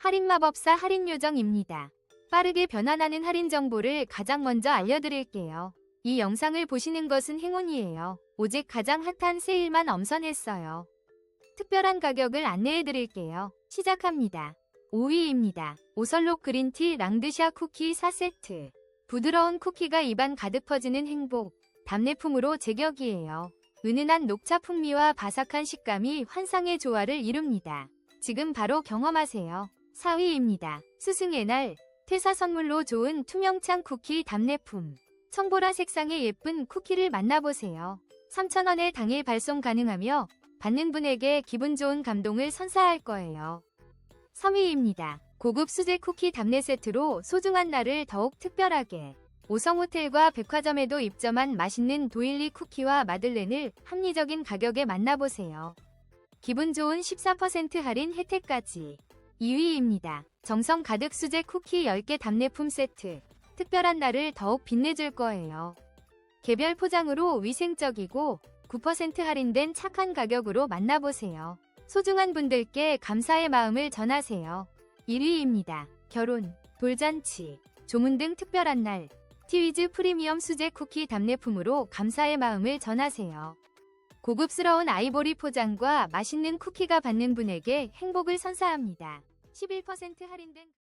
할인 마법사 할인 요정입니다. 빠르게 변환하는 할인 정보를 가장 먼저 알려드릴게요. 이 영상을 보시는 것은 행운이에요. 오직 가장 핫한 세일만 엄선했어요. 특별한 가격을 안내해드릴게요. 시작합니다. 5위입니다. 오설록 그린티 랑드샤 쿠키 4세트. 부드러운 쿠키가 입안 가득 퍼지는 행복. 답례품으로 제격이에요. 은은한 녹차 풍미와 바삭한 식감이 환상의 조화를 이룹니다. 지금 바로 경험하세요. 4위입니다. 스승의 날. 퇴사 선물로 좋은 투명창 쿠키 답례품. 청보라 색상의 예쁜 쿠키를 만나보세요. 3,000원에 당일 발송 가능하며 받는 분에게 기분 좋은 감동을 선사할 거예요. 3위입니다. 고급 수제 쿠키 답례 세트로 소중한 날을 더욱 특별하게. 오성 호텔과 백화점에도 입점한 맛있는 도일리 쿠키와 마들렌을 합리적인 가격에 만나보세요. 기분 좋은 14% 할인 혜택까지. 2위입니다. 정성 가득 수제 쿠키 10개 답례품 세트. 특별한 날을 더욱 빛내줄 거예요. 개별 포장으로 위생적이고 9% 할인된 착한 가격으로 만나보세요. 소중한 분들께 감사의 마음을 전하세요. 1위입니다. 결혼, 돌잔치, 조문 등 특별한 날, 티위즈 프리미엄 수제 쿠키 답례품으로 감사의 마음을 전하세요. 고급스러운 아이보리 포장과 맛있는 쿠키가 받는 분에게 행복을 선사합니다. 11% 할인된